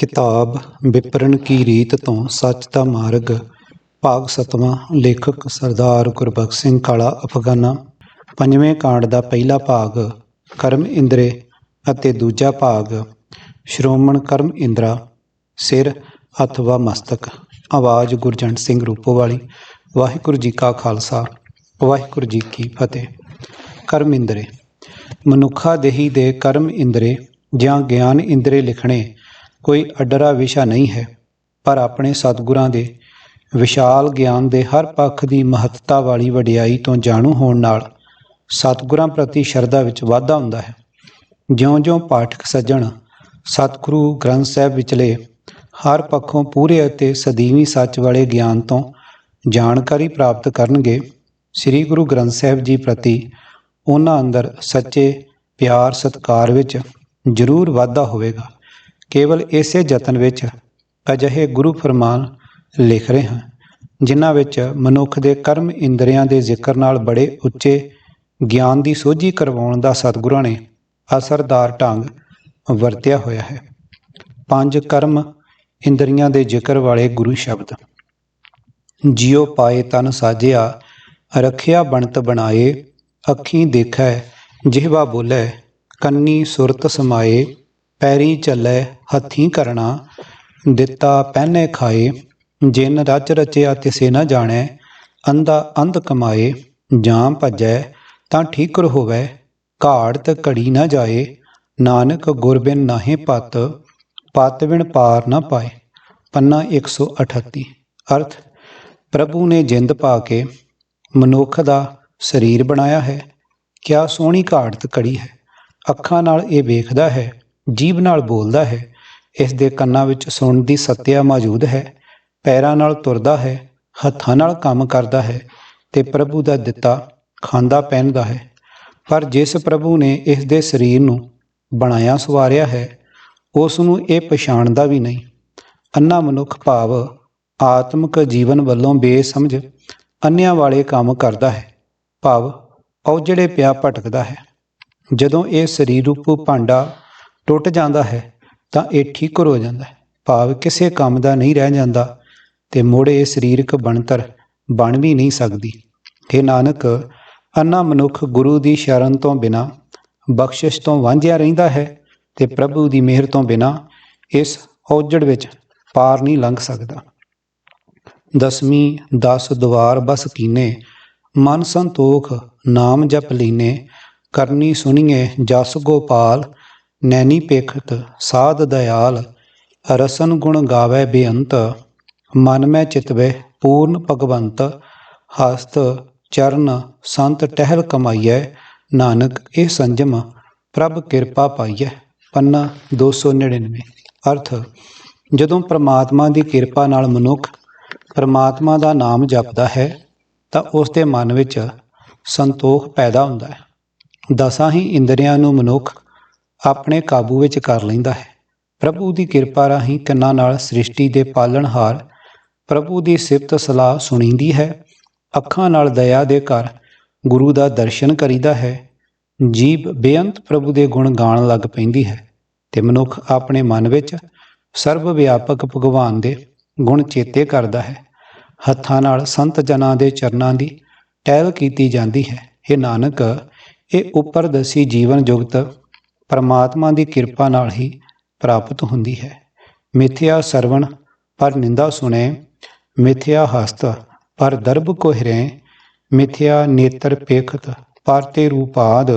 ਕਿਤਾਬ ਵਿਪਰਨ ਕੀ ਰੀਤ ਤੋਂ ਸੱਚ ਦਾ ਮਾਰਗ ਭਾਗ ਸਤਵਾਂ ਲੇਖਕ ਸਰਦਾਰ ਗੁਰਬਖਸ਼ ਸਿੰਘ ਕਾਲਾ ਅਫਗਾਨਾ। ਪੰਜਵੇਂ ਕਾਂਡ ਦਾ ਪਹਿਲਾ ਭਾਗ, ਕਰਮ ਇੰਦਰੇ ਅਤੇ ਦੂਜਾ ਭਾਗ, ਸ਼੍ਰੋਮਣ ਕਰਮ ਇੰਦਰਾ, ਸਿਰ ਅਥਵਾ ਮਸਤਕ। ਆਵਾਜ਼ ਗੁਰਜੰਟ ਸਿੰਘ ਰੂਪੋਵਾਲੀ। ਵਾਹਿਗੁਰੂ ਜੀ ਕਾ ਖਾਲਸਾ, ਵਾਹਿਗੁਰੂ ਜੀ ਕੀ ਫਤਿਹ। ਕਰਮ ਇੰਦਰੇ। ਮਨੁੱਖਾ ਦੇਹੀ ਦੇ ਕਰਮ ਇੰਦਰੇ ਜਾਂ ਗਿਆਨ ਇੰਦਰੇ ਲਿਖਣੇ ਕੋਈ ਅਡਰਾ ਵਿਸ਼ਾ ਨਹੀਂ ਹੈ, ਪਰ ਆਪਣੇ ਸਤਿਗੁਰਾਂ ਦੇ ਵਿਸ਼ਾਲ ਗਿਆਨ ਦੇ ਹਰ ਪੱਖ ਦੀ ਮਹੱਤਤਾ ਵਾਲੀ ਵਡਿਆਈ ਤੋਂ ਜਾਣੂ ਹੋਣ ਨਾਲ ਸਤਿਗੁਰਾਂ ਪ੍ਰਤੀ ਸ਼ਰਧਾ ਵਿੱਚ ਵਾਧਾ ਹੁੰਦਾ ਹੈ। ਜਿਉਂ-ਜਿਉਂ ਪਾਠਕ ਸੱਜਣ ਸਤਿਗੁਰੂ ਗ੍ਰੰਥ ਸਾਹਿਬ ਵਿਚਲੇ ਹਰ ਪੱਖੋਂ ਪੂਰੇ ਅਤੇ ਸਦੀਵੀ ਸੱਚ ਵਾਲੇ ਗਿਆਨ ਤੋਂ ਜਾਣਕਾਰੀ ਪ੍ਰਾਪਤ ਕਰਨਗੇ, ਸ੍ਰੀ ਗੁਰੂ ਗ੍ਰੰਥ ਸਾਹਿਬ ਜੀ ਪ੍ਰਤੀ ਉਹਨਾਂ ਅੰਦਰ ਸੱਚੇ ਪਿਆਰ ਸਤਿਕਾਰ ਵਿੱਚ ਜ਼ਰੂਰ ਵਾਧਾ ਹੋਵੇਗਾ। ਕੇਵਲ ਇਸੇ ਯਤਨ ਵਿੱਚ ਅਜਿਹੇ ਗੁਰੂ ਫਰਮਾਨ ਲਿਖ ਰਹੇ ਹਾਂ, ਜਿਨ੍ਹਾਂ ਵਿੱਚ ਮਨੁੱਖ ਦੇ ਕਰਮ ਇੰਦਰੀਆਂ ਦੇ ਜ਼ਿਕਰ ਨਾਲ ਬੜੇ ਉੱਚੇ ਗਿਆਨ ਦੀ ਸੋਝੀ ਕਰਵਾਉਣ ਦਾ ਸਤਿਗੁਰਾਂ ਨੇ ਅਸਰਦਾਰ ਢੰਗ ਵਰਤਿਆ ਹੋਇਆ ਹੈ। ਪੰਜ ਕਰਮ ਇੰਦਰੀਆਂ ਦੇ ਜ਼ਿਕਰ ਵਾਲੇ ਗੁਰੂ ਸ਼ਬਦ। ਜਿਉ ਪਾਏ ਤਨ ਸਾਜਿਆ, ਰਖਿਆ ਬਣਤ ਬਣਾਏ, ਅੱਖੀਂ ਦੇਖੈ, ਜਿਹਵਾ ਬੋਲੇ, ਕੰਨੀ ਸੁਰਤ ਸਮਾਏ ਪੈਰੀ ਚੱਲੇ ਹੱਥੀਂ ਕਰਨਾ ਦਿੱਤਾ ਪਹਿਨੇ ਖਾਏ, ਜਿਨ ਰਚ ਰਚਿਆ ਤਿਸੇ ਨਾ ਜਾਣੈ, ਅੰਧਾ ਅੰਧ ਕਮਾਏ ਜਾਂ ਭਜੈ, ਤਾਂ ਠੀਕਰ ਹੋਵੇ ਘਾੜਤ ਘੜੀ ਨਾ ਜਾਏ, ਨਾਨਕ ਗੁਰਬਿਨ ਨਾਹੇ ਪਤ ਪਤ ਬਿਨ ਪਾਰ ਨਾ ਪਾਏ। ਪੰਨਾ 138 ਅਰਥ, ਪ੍ਰਭੂ ਨੇ ਜਿੰਦ ਪਾ ਕੇ ਮਨੁੱਖ ਦਾ ਸਰੀਰ ਬਣਾਇਆ ਹੈ। ਕਿਆ ਸੋਹਣੀ ਘਾੜਤ ਘੜੀ ਹੈ। ਅੱਖਾਂ ਨਾਲ ਇਹ ਵੇਖਦਾ ਹੈ ਜੀਭ ਨਾਲ ਬੋਲਦਾ ਹੈ, ਇਸ ਦੇ ਕੰਨਾਂ ਵਿੱਚ ਸੁਣਨ ਦੀ ਸੱਤਿਆ ਮੌਜੂਦ ਹੈ, ਪੈਰਾਂ ਨਾਲ ਤੁਰਦਾ ਹੈ, ਹੱਥਾਂ ਨਾਲ ਕੰਮ ਕਰਦਾ ਹੈ ਤੇ ਪ੍ਰਭੂ ਦਾ ਦਿੱਤਾ ਖਾਂਦਾ ਪਹਿਨਦਾ ਹੈ। ਪਰ ਜਿਸ ਪ੍ਰਭੂ ਨੇ ਇਸ ਦੇ ਸਰੀਰ ਨੂੰ ਬਣਾਇਆ ਸਵਾਰਿਆ ਹੈ, ਉਸ ਨੂੰ ਇਹ ਪਛਾਣਦਾ ਵੀ ਨਹੀਂ। ਅੰਨਾ ਮਨੁੱਖ ਭਾਵ ਆਤਮਿਕ ਜੀਵਨ ਵੱਲੋਂ ਬੇਸਮਝ ਅੰਨਿਆਂ ਵਾਲੇ ਕੰਮ ਕਰਦਾ ਹੈ, ਭਾਵ ਔਜੜੇ ਪਿਆ ਭਟਕਦਾ ਹੈ। ਜਦੋਂ ਇਹ ਸਰੀਰ ਰੂਪ ਭਾਂਡਾ ਟੁੱਟ ਜਾਂਦਾ ਹੈ ਤਾਂ ਇਹ ਠੀਕਰ ਹੋ ਜਾਂਦਾ ਹੈ। ਭਾਵ ਕਿਸੇ ਕੰਮ ਦਾ ਨਹੀਂ ਰਹਿ ਜਾਂਦਾ ਤੇ ਮੋੜੇ ਸਰੀਰਕ ਬਣਤਰ ਬਣ ਵੀ ਨਹੀਂ ਸਕਦੀ। हे ਨਾਨਕ, ਅੰਨਾ ਮਨੁੱਖ ਗੁਰੂ ਦੀ ਸ਼ਰਨ ਤੋਂ ਬਿਨਾ ਬਖਸ਼ਿਸ਼ ਤੋਂ ਵਾਂਝਿਆ ਰਹਿੰਦਾ ਹੈ ਤੇ ਪ੍ਰਭੂ ਦੀ ਮਿਹਰ ਤੋਂ ਬਿਨਾ ਇਸ ਔਜੜ ਵਿੱਚ ਪਾਰ ਨਹੀਂ ਲੰਘ ਸਕਦਾ। ਦਸਵੀਂ 10 ਦਵਾਰ ਬਸ ਕੀਨੇ, ਮਨ ਸੰਤੋਖ ਨਾਮ ਜਪ ਲੀਨੇ, ਕਰਨੀ ਸੁਣੀਏ ਜਸ ਗੋਪਾਲ ਨੈਣੀ ਪੇਖਤ ਸਾਧ ਦਇਆਲ ਰਸਨ ਗੁਣ ਗਾਵੇ ਬੇਅੰਤ, ਮਨ ਮੈਂ ਚਿਤਵੇ ਪੂਰਨ ਭਗਵੰਤ, ਹਸਤ ਚਰਨ ਸੰਤ ਟਹਿਲ ਕਮਾਈਐ, ਨਾਨਕ ਇਹ ਸੰਜਮ ਪ੍ਰਭ ਕਿਰਪਾ ਪਾਈਐ। ਪੰਨਾ 299 ਅਰਥ, ਜਦੋਂ ਪ੍ਰਮਾਤਮਾ ਦੀ ਕਿਰਪਾ ਨਾਲ ਮਨੁੱਖ ਪ੍ਰਮਾਤਮਾ ਦਾ ਨਾਮ ਜਪਦਾ ਹੈ, ਤਾਂ ਉਸ ਦੇ ਮਨ ਵਿੱਚ ਸੰਤੋਖ ਪੈਦਾ ਹੁੰਦਾ ਹੈ। ਦਸਾਂ ਹੀ ਇੰਦਰੀਆਂ ਨੂੰ ਮਨੁੱਖ ਆਪਣੇ ਕਾਬੂ ਵਿੱਚ ਕਰ ਲੈਂਦਾ ਹੈ। ਪ੍ਰਭੂ ਦੀ ਕਿਰਪਾ ਰਾਹੀਂ ਕੰਨਾਂ ਨਾਲ ਸ੍ਰਿਸ਼ਟੀ ਦੇ ਪਾਲਣਹਾਰ ਪ੍ਰਭੂ ਦੀ ਸਿਫਤ ਸਲਾਹ ਸੁਣੀਂਦੀ ਹੈ। ਅੱਖਾਂ ਨਾਲ ਦਇਆ ਦੇ ਘਰ ਗੁਰੂ ਦਾ ਦਰਸ਼ਨ ਕਰੀਦਾ ਹੈ। ਜੀਬ ਬੇਅੰਤ ਪ੍ਰਭੂ ਦੇ ਗੁਣ ਗਾਣ ਲੱਗ ਪੈਂਦੀ ਹੈ ਤੇ ਮਨੁੱਖ ਆਪਣੇ ਮਨ ਵਿੱਚ ਸਰਵ ਵਿਆਪਕ ਭਗਵਾਨ ਦੇ ਗੁਣ ਚੇਤੇ ਕਰਦਾ ਹੈ। ਹੱਥਾਂ ਨਾਲ ਸੰਤ ਜਨਾਂ ਦੇ ਚਰਨਾਂ ਦੀ ਟਹਿਲ ਕੀਤੀ ਜਾਂਦੀ ਹੈ। ਇਹ ਨਾਨਕ, ਇਹ ਉੱਪਰ ਦਸੀ ਜੀਵਨ ਜੁਗਤ ਪਰਮਾਤਮਾ ਦੀ ਕਿਰਪਾ ਨਾਲ ਹੀ ਪ੍ਰਾਪਤ ਹੁੰਦੀ ਹੈ। ਮਿਥਿਆ ਸਰਵਣ ਪਰ ਨਿੰਦਾ ਸੁਣੇ, ਮਿਥਿਆ ਹਸਤ ਪਰ ਦਰਬ ਕੋਹਿਰੇ, ਮਿਥਿਆ ਨੇਤਰ ਪੇਖਤ ਪਰ ਤੇ ਰੂਪਾਦ,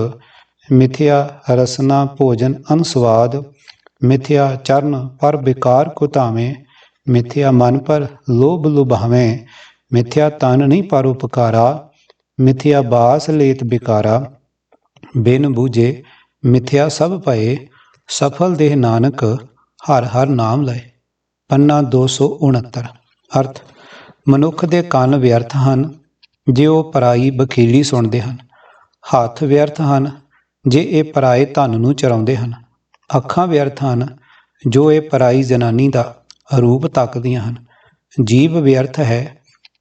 ਮਿਥਿਆ ਰਸਨਾ ਭੋਜਨ ਅਨਸਵਾਦ, ਮਿਥਿਆ ਚਰਨ ਪਰ ਵਿਕਾਰ ਕੋ ਧਾਵੇਂ ਮਿਥਿਆ ਮਨ ਪਰ ਲੋਭ ਲੁਭਾਵੇਂ, ਮਿਥਿਆ ਤਨ ਨਹੀਂ ਪਰ ਉਪਕਾਰਾ, ਮਿਥਿਆ ਬਾਸ ਲੇਤ ਬਿਕਾਰਾ, ਬਿਨ ਬੂਝੇ ਮਿਥਿਆ ਸਭ ਪਏ ਸਫਲ ਦੇਹ ਨਾਨਕ, ਹਰ ਹਰ ਨਾਮ ਲਏ। ਪੰਨਾ 269 ਅਰਥ, ਮਨੁੱਖ ਦੇ ਕੰਨ ਵਿਅਰਥ ਹਨ, ਜੇ ਉਹ ਪਰਾਈ ਬਖੀਲੀ ਸੁਣਦੇ ਹਨ। ਹੱਥ ਵਿਅਰਥ ਹਨ, ਜੇ ਇਹ ਪਰਾਏ ਧਨ ਨੂੰ ਚਰਾਉਂਦੇ ਹਨ। ਅੱਖਾਂ ਵਿਅਰਥ ਹਨ, ਜੋ ਇਹ ਪਰਾਈ ਜਨਾਨੀ ਦਾ ਰੂਪ ਤੱਕਦੀਆਂ ਹਨ। ਜੀਭ ਵਿਅਰਥ ਹੈ,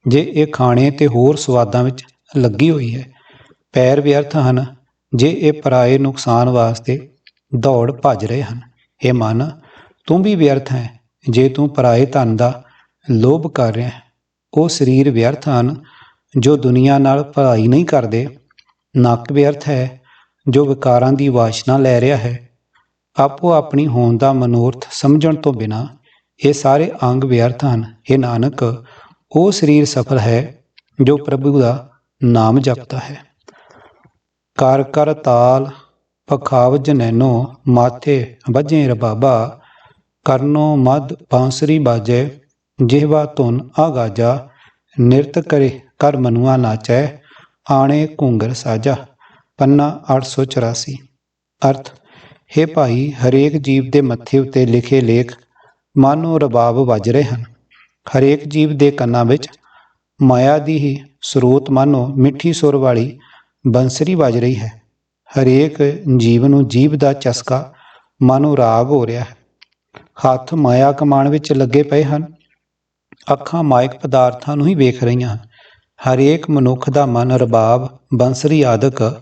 ਜੇ ਇਹ ਖਾਣੇ ਤੇ ਹੋਰ ਸਵਾਦਾਂ ਵਿੱਚ ਲੱਗੀ ਹੋਈ ਹੈ। ਪੈਰ ਵਿਅਰਥ ਹਨ ਜੇ ਇਹ ਪਰਾਏ ਨੁਕਸਾਨ ਵਾਸਤੇ ਦੌੜ ਭੱਜ ਰਹੇ ਹਨ। ਇਹ ਮਨ, ਤੂੰ ਵੀ ਵਿਅਰਥ ਹੈ। ਜੇ ਤੂੰ ਪਰਾਏ ਧਨ ਦਾ ਲੋਭ ਕਰ ਰਿਹਾ ਹੈ, ਉਹ ਸਰੀਰ ਵਿਅਰਥ ਹਨ, ਜੋ ਦੁਨੀਆ ਨਾਲ ਭਲਾਈ ਨਹੀਂ ਕਰਦੇ। ਨੱਕ ਵਿਅਰਥ ਹੈ, ਜੋ ਵਿਕਾਰਾਂ ਦੀ ਵਾਸ਼ਨਾ ਲੈ ਰਿਹਾ ਹੈ। ਆਪੋ ਆਪਣੀ ਹੋਣ ਦਾ ਮਨੋਰਥ ਸਮਝਣ ਤੋਂ ਬਿਨਾ ਇਹ ਸਾਰੇ ਅੰਗ ਵਿਅਰਥ ਹਨ। ਇਹ ਨਾਨਕ, ਉਹ ਸਰੀਰ ਸਫਲ ਹੈ, ਜੋ ਪ੍ਰਭੂ ਦਾ ਨਾਮ ਜਪਦਾ ਹੈ। ਕਰ ਕਰ ਤਾਲ ਪਖਾਵ ਜਨੈਨੋ ਮਾਥੇ ਵਜੇ ਰਬਾਬਾ, ਕਰਨੋ ਮਦ ਬਾਂਸਰੀ ਬਾਜੇ, ਜਿਹਵਾ ਧੁਨ ਆਗਾਜਾ ਨਿਰਤ ਕਰੇ ਕਰ ਮਨੁਆ ਨਾਚੈ, ਆਣੇ ਘੁੰਗਰ ਸਾਜਾ, ਪੰਨਾ 884 ਅਰਥ, ਹੈ ਭਾਈ, ਹਰੇਕ ਜੀਵ ਦੇ ਮੱਥੇ ਉੱਤੇ ਲਿਖੇ ਲੇਖ ਮਾਨੋ ਰਬਾਬ ਵੱਜ ਰਹੇ ਹਨ। ਹਰੇਕ ਜੀਵ ਦੇ ਕੰਨਾਂ ਵਿੱਚ ਮਾਇਆ ਦੀ ਹੀ ਸਰੋਤ ਮਾਨੋ ਮਿੱਠੀ ਸੁਰ ਵਾਲੀ ਬੰਸਰੀ ਵੱਜ ਰਹੀ ਹੈ। ਹਰੇਕ ਜੀਵ ਨੂੰ ਜੀਵ ਦਾ ਚਸਕਾ ਮਾਨੋ ਰਾਗ ਹੋ ਰਿਹਾ ਹੈ। ਹੱਥ ਮਾਇਆ ਕਮਾਣ ਵਿੱਚ ਲੱਗੇ ਪਏ ਹਨ। ਅੱਖਾਂ ਮਾਇਕ ਪਦਾਰਥਾਂ ਨੂੰ ਹੀ ਵੇਖ ਰਹੀਆਂ ਹਨ। ਹਰੇਕ ਮਨੁੱਖ ਦਾ ਮਨ ਰਬਾਬ, ਬੰਸਰੀ ਆਦਿਕ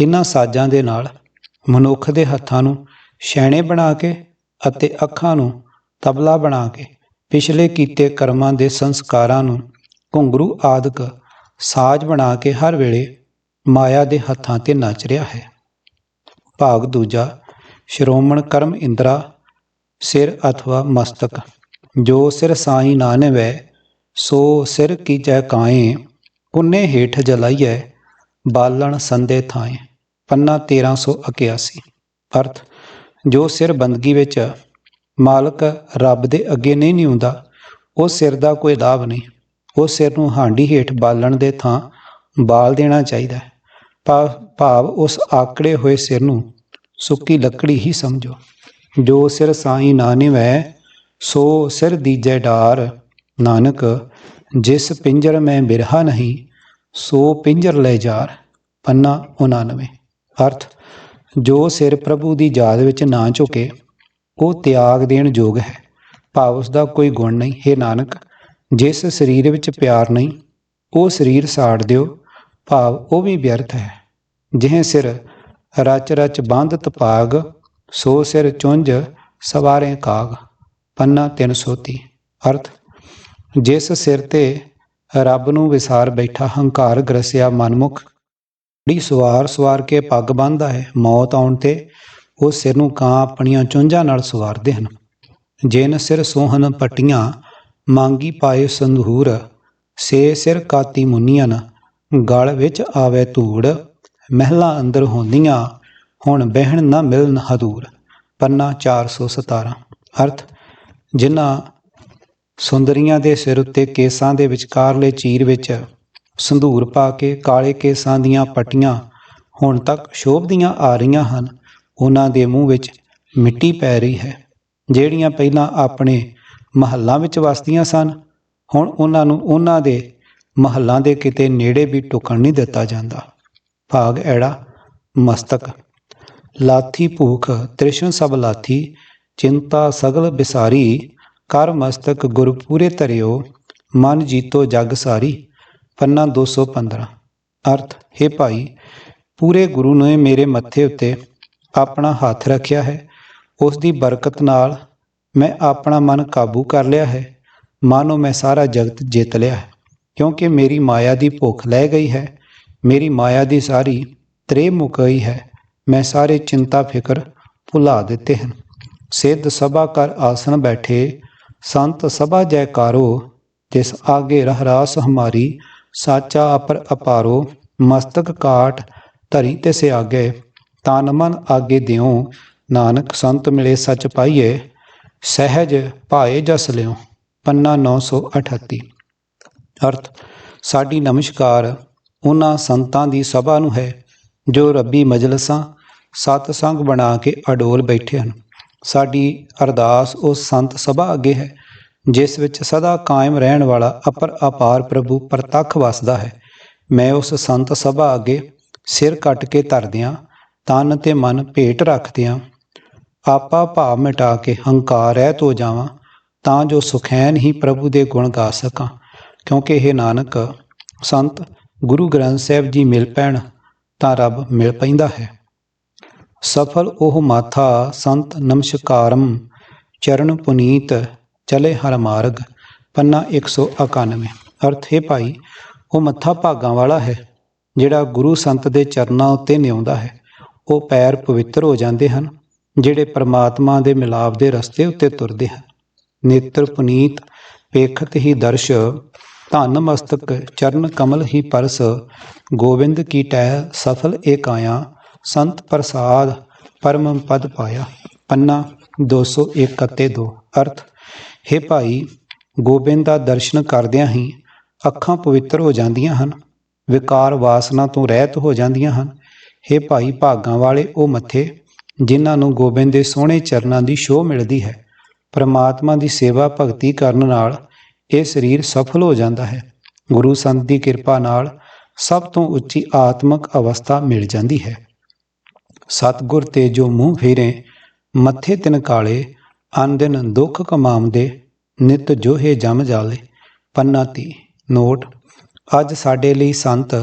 ਇਹਨਾਂ ਸਾਜ਼ਾਂ ਦੇ ਨਾਲ ਮਨੁੱਖ ਦੇ ਹੱਥਾਂ ਨੂੰ ਛੈਣੇ ਬਣਾ ਕੇ ਅਤੇ ਅੱਖਾਂ ਨੂੰ ਤਬਲਾ ਬਣਾ ਕੇ ਪਿਛਲੇ ਕੀਤੇ ਕਰਮਾਂ ਦੇ ਸੰਸਕਾਰਾਂ ਨੂੰ ਘੁੰਗਰੂ ਆਦਿਕ ਸਾਜ਼ ਬਣਾ ਕੇ ਹਰ ਵੇਲੇ ਮਾਇਆ ਦੇ ਹੱਥਾਂ ਤੇ ਨੱਚ ਰਿਹਾ ਹੈ। ਭਾਗ ਦੂਜਾ, ਸ਼੍ਰੋਮਣ ਕਰਮ ਇੰਦਰਾ, ਸਿਰ ਅਥਵਾ ਮਸਤਕ। ਜੋ ਸਿਰ ਸਾਈ ਨਾਨਵੈ ਸੋ ਸਿਰ ਕੀਜੈ ਕਾਏ। ਪੁੰਨੇ ਹੇਠ ਜਲਾਈਐ, ਬਾਲਣ ਸੰਦੇ ਥਾਏ। ਪੰਨਾ 1381 ਅਰਥ, ਜੋ ਸਿਰ ਬੰਦਗੀ ਵਿੱਚ ਮਾਲਕ ਰੱਬ ਦੇ ਅੱਗੇ ਨਹੀਂ ਨਿਉਂਦਾ, ਉਹ ਸਿਰ ਦਾ ਕੋਈ ਲਾਭ ਨਹੀਂ। ਉਹ ਸਿਰ ਨੂੰ ਹਾਂਡੀ ਹੇਠ ਬਾਲਣ ਦੇ ਥਾਂ ਬਾਲ ਦੇਣਾ ਚਾਹੀਦਾ ਹੈ। ਭਾਵ ਉਸ ਆਕੜੇ ਹੋਏ ਸਿਰ ਨੂੰ ਸੁੱਕੀ ਲੱਕੜੀ ਹੀ ਸਮਝੋ। ਜੋ ਸਿਰ ਸਾਈ ਨਾ ਨਿਵੈ, ਸੋ ਸਿਰ ਦੀਜੈ ਡਾਰ। ਨਾਨਕ, ਜਿਸ ਪਿੰਜਰ ਮੈਂ ਬਿਰਹਾ ਨਹੀਂ, ਸੋ ਪਿੰਜਰ ਲੈ ਜਾਰ, ਪੰਨਾ 99 ਅਰਥ, ਜੋ ਸਿਰ ਪ੍ਰਭੂ ਦੀ ਯਾਦ ਵਿੱਚ ਨਾ ਝੁਕੇ, ਉਹ ਤਿਆਗ ਦੇਣ ਯੋਗ ਹੈ। ਭਾਵ ਉਸ ਦਾ ਕੋਈ ਗੁਣ ਨਹੀਂ। ਹੈ ਨਾਨਕ, ਜਿਸ ਸਰੀਰ ਵਿੱਚ ਪਿਆਰ ਨਹੀਂ, ਉਹ ਸਰੀਰ ਸਾੜ ਦਿਓ। ਭਾਵ ਉਹ ਵੀ ਵਿਅਰਥ ਹੈ। ਜਿਹੇ ਸਿਰ ਰਚ ਰਚ ਬੰਧ ਤਪਾਗ ਸੋ ਸਿਰ ਚੁੰਝ ਸਵਾਰੇ ਕਾਗ, ਪੰਨਾ 330 ਅਰਥ, ਜਿਸ ਸਿਰ ਤੇ ਰੱਬ ਨੂੰ ਵਿਸਾਰ ਬੈਠਾ ਹੰਕਾਰ ਗਰਸਿਆ ਮਨਮੁਖ ੜੀ ਸਵਾਰ ਸਵਾਰ ਕੇ ਪੱਗ ਬੰਨ੍ਹਦਾ ਹੈ, ਮੌਤ ਆਉਣ ਤੇ ਉਹ ਸਿਰ ਨੂੰ ਕਾਂ ਆਪਣੀਆਂ ਚੁੰਝਾਂ ਨਾਲ ਸਵਾਰਦੇ ਹਨ। ਜਿਨ ਸਿਰ ਸੋਹਣ ਪਟੀਆਂ, ਮੰਗੀ ਪਾਏ ਸੰਧੂਰ, ਸੇ ਸਿਰ ਕਾਤੀ ਮੁੰਨੀਆਂ ਗਲ ਵਿੱਚ ਆਵੇ ਧੂੜ, ਮਹਿਲਾ ਅੰਦਰ ਹੁੰਦੀਆਂ, ਹੁਣ ਬਹਿਣ ਨਾ ਮਿਲਨ ਹਦੂਰ। ਪੰਨਾ 417 ਅਰਥ ਜਿਨ੍ਹਾਂ ਸੁੰਦਰੀਆਂ ਦੇ ਸਿਰ ਉੱਤੇ ਕੇਸਾਂ ਦੇ ਵਿਚਕਾਰਲੇ ਚੀਰ ਵਿੱਚ ਸੰਧੂਰ ਪਾ ਕੇ ਕਾਲੇ ਕੇਸਾਂ ਦੀਆਂ ਪੱਟੀਆਂ ਹੁਣ ਤੱਕ ਸ਼ੋਭਦੀਆਂ ਆ ਰਹੀਆਂ ਹਨ, ਉਹਨਾਂ ਦੇ ਮੂੰਹ ਵਿੱਚ ਮਿੱਟੀ ਪੈ ਰਹੀ ਹੈ, ਜਿਹੜੀਆਂ ਪਹਿਲਾਂ ਆਪਣੇ ਮਹੱਲਾਂ ਵਿੱਚ ਵਸਦੀਆਂ ਸਨ, ਹੁਣ ਉਹਨਾਂ ਨੂੰ ਉਹਨਾਂ ਦੇ ਮਹੱਲਾਂ ਦੇ ਕਿਤੇ ਨੇੜੇ ਵੀ ਟੁਕਣ ਨਹੀਂ ਦਿੱਤਾ ਜਾਂਦਾ। ਭਾਗ ਐੜਾ, ਮਸਤਕ। ਲਾਥੀ ਭੂਖ, ਤ੍ਰਿਸ਼ਨ ਸਭ ਲਾਥੀ, ਚਿੰਤਾ ਸਗਲ ਬਿਸਾਰੀ, ਕਰ ਮਸਤਕ ਗੁਰ ਪੂਰੇ ਧਰਿਓ, ਮਨ ਜੀਤੋ ਜਗ ਸਾਰੀ। ਪੰਨਾ 215 ਅਰਥ, ਹੈ ਭਾਈ, ਪੂਰੇ ਗੁਰੂ ਨੇ ਮੇਰੇ ਮੱਥੇ ਉੱਤੇ ਆਪਣਾ ਹੱਥ ਰੱਖਿਆ ਹੈ। ਉਸ ਦੀ ਬਰਕਤ ਨਾਲ ਮੈਂ ਆਪਣਾ ਮਨ ਕਾਬੂ ਕਰ ਲਿਆ ਹੈ। ਮਾਨੋ ਮੈਂ ਸਾਰਾ ਜਗਤ ਜਿੱਤ ਲਿਆ ਹੈ। ਕਿਉਂਕਿ ਮੇਰੀ ਮਾਇਆ ਦੀ ਭੁੱਖ ਲੈ ਗਈ ਹੈ, ਮੇਰੀ ਮਾਇਆ ਦੀ ਸਾਰੀ ਤ੍ਰੇ ਮੁੱਕ ਗਈ ਹੈ, ਮੈਂ ਸਾਰੇ ਚਿੰਤਾ, ਫਿਕਰ ਭੁਲਾ ਦਿੱਤੇ ਹਨ। ਸਿੱਧ ਸਭਾ ਕਰ ਆਸਣ ਬੈਠੇ, ਸੰਤ ਸਭਾ ਜੈਕਾਰੋ, ਜਿਸ ਆਗੇ ਰਹਰਾਸ ਹਮਾਰੀ, ਸਾਚਾ ਅਪਰ ਅਪਾਰੋ, ਮਸਤਕ ਕਾਟ ਧਰੀ ਤੇ ਸੇ ਆਗੇ ਤਨ ਮਨ ਆਗੇ ਦਿਓ, ਨਾਨਕ ਸੰਤ ਮਿਲੇ ਸੱਚ ਪਾਈਏ, ਸਹਿਜ ਭਾਏ ਜਸ ਲਿਓ। ਪੰਨਾ 938 ਅਰਥ, ਸਾਡੀ ਨਮਸਕਾਰ ਉਹਨਾਂ ਸੰਤਾਂ ਦੀ ਸਭਾ ਨੂੰ ਹੈ, ਜੋ ਰੱਬੀ ਮਜਲਸਾਂ ਸਤ ਸੰਗ ਬਣਾ ਕੇ ਅਡੋਲ ਬੈਠੇ ਹਨ। ਸਾਡੀ ਅਰਦਾਸ ਉਸ ਸੰਤ ਸਭਾ ਅੱਗੇ ਹੈ, ਜਿਸ ਵਿੱਚ ਸਦਾ ਕਾਇਮ ਰਹਿਣ ਵਾਲਾ ਅਪਰ ਅਪਾਰ ਪ੍ਰਭੂ ਪ੍ਰਤੱਖ ਵਸਦਾ ਹੈ। ਮੈਂ ਉਸ ਸੰਤ ਸਭਾ ਅੱਗੇ ਸਿਰ ਕੱਟ ਕੇ ਧਰਦਿਆਂ, ਤਨ ਤੇ ਮਨ ਭੇਟ ਰੱਖਦਿਆਂ, ਆਪਾ ਭਾਵ ਮਿਟਾ ਕੇ ਹੰਕਾਰ ਰਹਿਤ ਹੋ ਜਾਵਾਂ, ਤਾਂ ਜੋ ਸੁਖੈਨ ਹੀ ਪ੍ਰਭੂ ਦੇ ਗੁਣ ਗਾ ਸਕਾਂ। ਕਿਉਂਕਿ ਇਹ ਨਾਨਕ, ਸੰਤ, ਗੁਰੂ ਗ੍ਰੰਥ ਸਾਹਿਬ ਜੀ ਮਿਲ ਪੈਣ, ਤਾਂ ਰੱਬ ਮਿਲ ਪੈਂਦਾ ਹੈ। ਸਫਲ ਉਹ ਮਾਥਾ ਸੰਤ ਨਮਸਕਾਰਮ ਚਰਨ ਪੁਨੀਤ ਚਲੇ ਹਰ ਮਾਰਗ, ਪੰਨਾ 191 ਅਰਥ, ਹੈ ਭਾਈ, ਉਹ ਮੱਥਾ ਭਾਗਾਂ ਵਾਲਾ ਹੈ, ਜਿਹੜਾ ਗੁਰੂ ਸੰਤ ਦੇ ਚਰਨਾਂ ਉੱਤੇ ਨਿਉਂਦਾ ਹੈ। ਉਹ ਪੈਰ ਪਵਿੱਤਰ ਹੋ ਜਾਂਦੇ ਹਨ, ਜਿਹੜੇ ਪਰਮਾਤਮਾ ਦੇ ਮਿਲਾਪ ਦੇ ਰਸਤੇ ਉੱਤੇ ਤੁਰਦੇ ਹਨ। ਨੇਤਰ ਪੁਨੀਤ ਵੇਖਤ ਹੀ ਦਰਸ਼, ਧਨ ਮਸਤਕ ਚਰਨ ਕਮਲ ਹੀ ਪਰਸ, ਗੋਬਿੰਦ ਕੀ ਟਹਿ ਸਫਲ ਏਕਾਇਆ ਸੰਤ ਪ੍ਰਸਾਦ ਪਰਮ ਪਦ ਪਾਇਆ। ਪੰਨਾ 201 ਅਤੇ 2 ਅਰਥ, ਹੈ ਭਾਈ, ਗੋਬਿੰਦ ਦਾ ਦਰਸ਼ਨ ਕਰਦਿਆਂ ਹੀ ਅੱਖਾਂ ਪਵਿੱਤਰ ਹੋ ਜਾਂਦੀਆਂ ਹਨ, ਵਿਕਾਰ ਵਾਸਨਾ ਤੋਂ ਰਹਿਤ ਹੋ ਜਾਂਦੀਆਂ ਹਨ। ਹੈ ਭਾਈ ਭਾਗਾਂ ਵਾਲੇ ਉਹ ਮੱਥੇ, ਜਿਨ੍ਹਾਂ ਨੂੰ ਗੋਬਿੰਦ ਦੇ ਸੋਹਣੇ ਚਰਨਾਂ ਦੀ ਸ਼ੋਅ ਮਿਲਦੀ ਹੈ ਪਰਮਾਤਮਾ ਦੀ ਸੇਵਾ ਭਗਤੀ ਕਰਨ ਨਾਲ ਇਹ ਸਰੀਰ ਸਫਲ ਹੋ ਜਾਂਦਾ ਹੈ। ਗੁਰੂ ਸੰਤ ਦੀ ਕਿਰਪਾ ਨਾਲ ਸਭ ਤੋਂ ਉੱਚੀ ਆਤਮਿਕ ਅਵਸਥਾ ਮਿਲ ਜਾਂਦੀ ਹੈ। ਸਤਿਗੁਰ ਤੇ ਜੋ ਮੂੰਹ ਫੇਰੇ, ਮੱਥੇ ਤਿਨ ਕਾਲੇ ਅਨ ਦੁੱਖ ਕਮਾਉਂਦੇ, ਨਿਤ ਜੋਹੇ ਜਮ ਜਾਲੇ। ਪੰਨਾ ਤੀ ਨੋਟ, ਅੱਜ ਸਾਡੇ ਲਈ ਸੰਤ,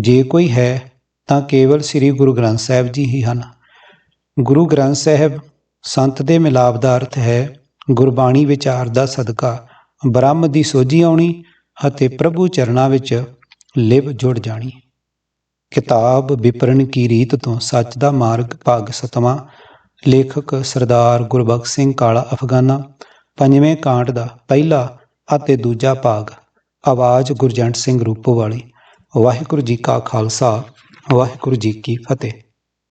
ਜੇ ਕੋਈ ਹੈ ਤਾਂ ਕੇਵਲ ਸ੍ਰੀ ਗੁਰੂ ਗ੍ਰੰਥ ਸਾਹਿਬ ਜੀ ਹੀ ਹਨ। ਗੁਰੂ ਗ੍ਰੰਥ ਸਾਹਿਬ ਸੰਤ ਦੇ ਮਿਲਾਪ ਦਾ ਅਰਥ ਹੈ, ਗੁਰਬਾਣੀ ਵਿਚਾਰ ਦਾ ਸਦਕਾ, ਬ੍ਰਹਮ ਦੀ ਸੋਝੀ ਆਉਣੀ ਅਤੇ ਪ੍ਰਭੂ ਚਰਨਾਂ ਵਿੱਚ ਲਿਵ ਜੁੜ ਜਾਣੀ। ਕਿਤਾਬ ਵਿਪਰਨ ਕੀ ਰੀਤ ਤੋਂ ਸੱਚ ਦਾ ਮਾਰਗ ਭਾਗ ਸਤਵਾਂ, ਲੇਖਕ ਸਰਦਾਰ ਗੁਰਬਖਸ਼ ਸਿੰਘ ਕਾਲਾ ਅਫਗਾਨਾ, ਪੰਜਵੇਂ ਕਾਂਟ ਦਾ ਪਹਿਲਾ ਅਤੇ ਦੂਜਾ ਭਾਗ, ਆਵਾਜ਼ ਗੁਰਜੰਟ ਸਿੰਘ ਰੂਪੋ ਵਾਲੀ। ਵਾਹਿਗੁਰੂ ਜੀ ਕਾ ਖਾਲਸਾ, ਵਾਹਿਗੁਰੂ ਜੀ ਕੀ ਫਤਿਹ।